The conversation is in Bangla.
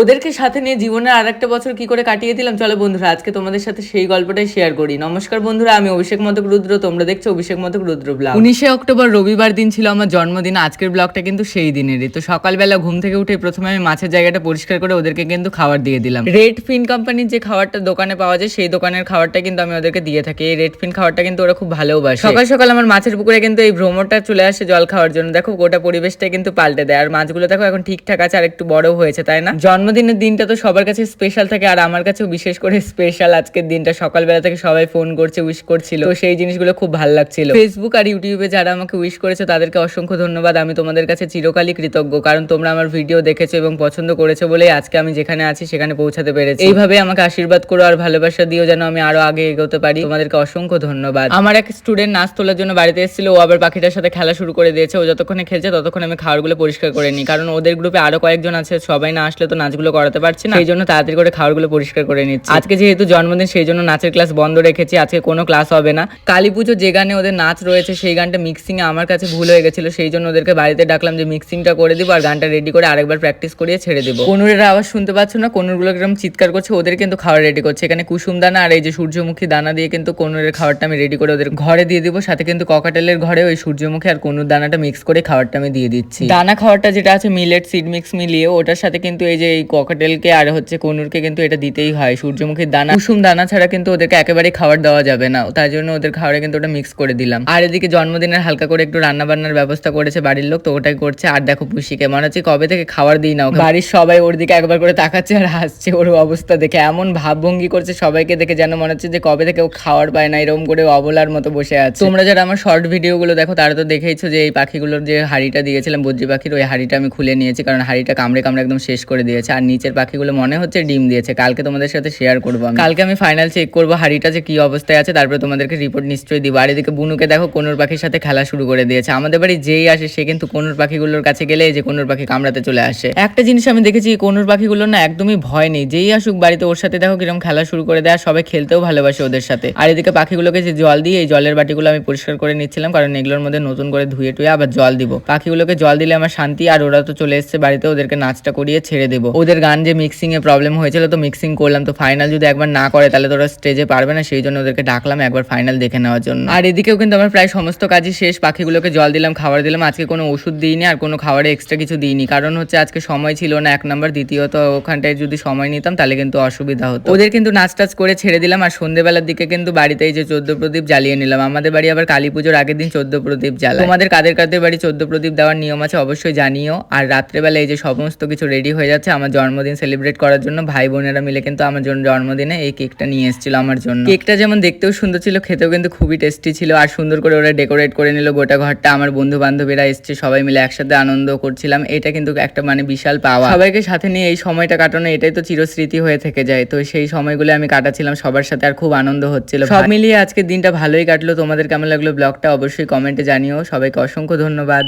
ওদেরকে সাথে নিয়ে জীবনের আর একটা বছর কি করে কাটিয়ে দিলাম? চলো বন্ধুরা আজকে তোমাদের সাথে সেই গল্পটাই শেয়ার করি। নমস্কার বন্ধুরা আমি অভিষেক মতক রুদ্র তোমরা দেখছ অভিষেক মতক রুদ্র ব্লগ উনিশে অক্টোবর রবিবার দিন ছিল আমার জন্মদিন আজকের ব্লগটা কিন্তু সেই দিনেরই। তো সকালবেলা ঘুম থেকে উঠে প্রথমে আমি মাছের জায়গাটা পরিষ্কার করে ওদেরকে কিন্তু খাবার দিয়ে দিলাম। রেড ফিন কোম্পানির যে খাবারটা দোকানে পাওয়া যায় সেই দোকানের খাবারটা কিন্তু আমি ওদেরকে দিয়ে থাকি। এই রেড ফিন খাবারটা কিন্তু ওরা খুব ভালোবাসে। সকাল সকাল আমার মাছের পুকুরে কিন্তু এই ভ্রমণটা চলে আসে জল খাওয়ার জন্য। দেখো গোটা পরিবেশটা কিন্তু পাল্টে দেয়। আর মাছগুলো দেখো এখন ঠিকঠাক আছে আর একটু বড় হয়েছে তাই না? জন্মদিনের দিনটা তো সবার কাছে স্পেশাল থাকে আর আমার কাছেও বিশেষ করে স্পেশাল আজকের দিনটা। সকালবেলা থেকে সবাই ফোন করছে উইশ করছিল। তো সেই জিনিসগুলো খুব ভালো লাগছিল। ফেসবুক আর ইউটিউবে যারা আমাকে উইশ করেছে, তাদেরকে অসংখ্য ধন্যবাদ। আমি তোমাদের কাছে চিরকালই কৃতজ্ঞ, কারণ তোমরা আমার ভিডিও দেখেছ এবং পছন্দ করেছ বলেই আজকে আমি যেখানে আছি, সেখানে পৌঁছাতে পেরেছি। এইভাবে আমাকে আশীর্বাদ করো আর ভালোবাসা দিও যেন আমি আরও আগে এগোতে পারি। তোমাদেরকে অসংখ্য ধন্যবাদ। আমার এক স্টুডেন্ট নাচ তোলার জন্য বাড়িতে এসেছিল, ও আবার পাখিটার সাথে খেলা শুরু করে দিয়েছে। ও যতক্ষণে খেলছে, ততক্ষণ আমি খাবারগুলো পরিষ্কার করে নিই, কারণ ওদের গ্রুপে আরও কয়েকজন আছে, সবাই না আসলে তো নাচগুলো করাতে পারছি না। সেই জন্য তাড়াতাড়ি করে খাবারগুলো পরিষ্কার করে নিচ্ছি। আজকে যেহেতু জন্মদিন সেই জন্য নাচের ক্লাস বন্ধ রেখেছি। আজকে কোনো ক্লাস হবে না। কালী পুজো যে গানে ওদের নাচ রয়েছে সেই গানটা মিক্সিং এ আমার কাছে ভুল হয়ে গেছিল। সেই জন্য ওদেরকে বাড়িতে ডাকলাম যে মিক্সিংটা করে দিব আর গানটা রেডি করে আরেকবার প্র্যাকটিস করিয়ে ছেড়ে দিব। কনুরের আওয়াজ শুনতে পাচ্ছ না? কনুরগুলো কীরকম চিৎকার করছে ওদের কিন্তু খাবার রেডি করছে। এখানে কুসুম দানা আর এই যে সূর্যমুখী দানা দিয়ে কিন্তু কনুরের খাবারটা আমি রেডি করে ওদের ঘরে দিয়ে দিব। সাথে কিন্তু ককাটেলের ঘরে ওই সূর্যমুখী আর কনুর দানাটা মিক্স করে খাবারটা আমি দিয়ে দিচ্ছি। দানা খাবারটা যেটা আছে মিলেট সিড মিক্স মিলিয়ে ওটার সাথে কিন্তু এই যে এই ককাটেলকে আর হচ্ছে কনুরকে কিন্তু এটা দিতেই হয়। সূর্যমুখীর দানা, কুসুম দানা ছাড়া কিন্তু ওদেরকে একেবারেই খাবার দেওয়া যাবে না। তাই জন্য ওদের খাবারে কিন্তু ওটা মিক্স করে দিলাম। আর এদিকে জন্মদিনের হালকা করে একটু রান্না বান্নার ব্যবস্থা করেছে বাড়ির লোক, তো ওটাই করছে। আর দেখো পুষিকে মনে হচ্ছে কবে থেকে খাবার দিই না। বাড়ির সবাই ওর দিকে একবার করে তাকাচ্ছে আর হাসছে ওর অবস্থা দেখে। এমন ভাবভঙ্গি করছে সবাইকে দেখে যেন মনে হচ্ছে যে কবে থেকে ও খাবার পায় না এরকম করে অবলার মতো বসে আছে। তোমরা যারা আমার শর্ট ভিডিওগুলো দেখো, তারা তো দেখেইছো যে এই পাখিগুলোর যে হাড়িটা দিয়েছিলাম বদ্রি পাখির ওই হাড়িটা আমি খুলে নিয়েছি, কারণ হাড়িটা কামড়ে কামড়ে একদম শেষ করে দিয়েছে। আর নিচের পাখিগুলো মনে হচ্ছে ডিম দিয়েছে। কালকে তোমাদের সাথে শেয়ার করব কালকে আমি ফাইনাল চেক করব হাড়িটা যে কি অবস্থায় আছে, তারপরে তোমাদেরকে রিপোর্ট নিশ্চয়ই দিব। আর এদিকে বুনুকে দেখো কোনুর পাখির সাথে খেলা শুরু করে দিয়েছে। আমাদের বাড়ি যেই আসে, সে কিন্তু কোনুর পাখিগুলোর কাছে গেলে যে কোনুর পাখি কামড়াতে চলে আসে। একটা জিনিস আমি দেখেছি, কোনুর পাখিগুলোর না একদমই ভয় নেই। যেই আসুক বাড়িতে, ওর সাথে দেখো কীরকম খেলা শুরু করে দেয় সবাই খেলতেও ভালোবাসে ওদের সাথে। আর এদিকে পাখিগুলোকে যে জল দিয়ে, এই জলের বাটিগুলো আমি পরিষ্কার করে নিচ্ছিলাম, কারণ এগুলোর মধ্যে নতুন করে ধুয়ে টুয়ে আবার জল দিব। পাখিগুলোকে জল দিলে আমার শান্তি, আর ওরা তো চলে এসছে বাড়িতে, ওদেরকে নাচটা করিয়ে ছেড়ে দেবো। ওদের গান যে মিক্সিং এ প্রবলেম হয়েছিল, তো মিক্সিং করলাম। তো ফাইনাল যদি একবার না করে, তাহলে তো ওরা স্টেজে পারবে না। সেই জন্য ওদেরকে ডাকলাম একবার ফাইনাল দেখে নেওয়ার জন্য। আর এদিকেও কিন্তু আমার প্রায় সমস্ত কাজই শেষ। পাখিগুলোকে জল দিলাম, খাবার দিলাম। আজকে কোনো ওষুধ দিইনি আর কোনো খাবারে এক্সট্রা কিছু দিইনি। কারণ হচ্ছে আজকে সময় ছিল না, এক নম্বর দ্বিতীয়ত ওখানটায় যদি সময় নিতাম, তাহলে কিন্তু অসুবিধা হতো। ওদের কিন্তু নাচ টাচ করে ছেড়ে দিলাম আর সন্ধ্যেবেলার দিকে কিন্তু বাড়িতে এই যে চোদ্দ প্রদীপ জ্বালিয়ে নিলাম। আমাদের বাড়ি আবার কালী পুজোর আগের দিন চোদ্দ প্রদীপ জ্বালা তোমাদের কাদের কাদের বাড়ি চোদ্দ প্রদীপ দেওয়ার নিয়ম আছে অবশ্যই জানিও। আর রাত্রেবেলা এই যে সমস্ত কিছু রেডি হয়ে যাচ্ছে আমার জন্মদিন সেলিব্রেট করার জন্য ভাই বোনেরা মিলে কিন্তু আমার জন্য জন্মদিনে এই কেকটা নিয়ে এসেছিল আমার জন্য। কেকটা যেমন দেখতেও সুন্দর ছিল খেতেও কিন্তু খুবই টেস্টি ছিল আর সুন্দর করে ওরা ডেকোরেট করে নিল গোটা ঘরটা। আমার বন্ধু বান্ধবীরা এসছে সবাই মিলে একসাথে আনন্দ করছিলাম। এটা কিন্তু একটা মানে বিশাল পাওয়া। সবাইকে সাথে নিয়ে এই সময়টা কাটানো এটাই তো চিরস্মৃতি হয়ে থেকে যায়। তো সেই সময়গুলো আমি কাটাচ্ছিলাম সবার সাথে আর খুব আনন্দ হচ্ছিল। সব মিলিয়ে আজকের দিনটা ভালোই কাটলো। তোমাদের কেমন লাগল ব্লগটা অবশ্যই কমেন্টে জানিও। সবাইকে অসংখ্য ধন্যবাদ।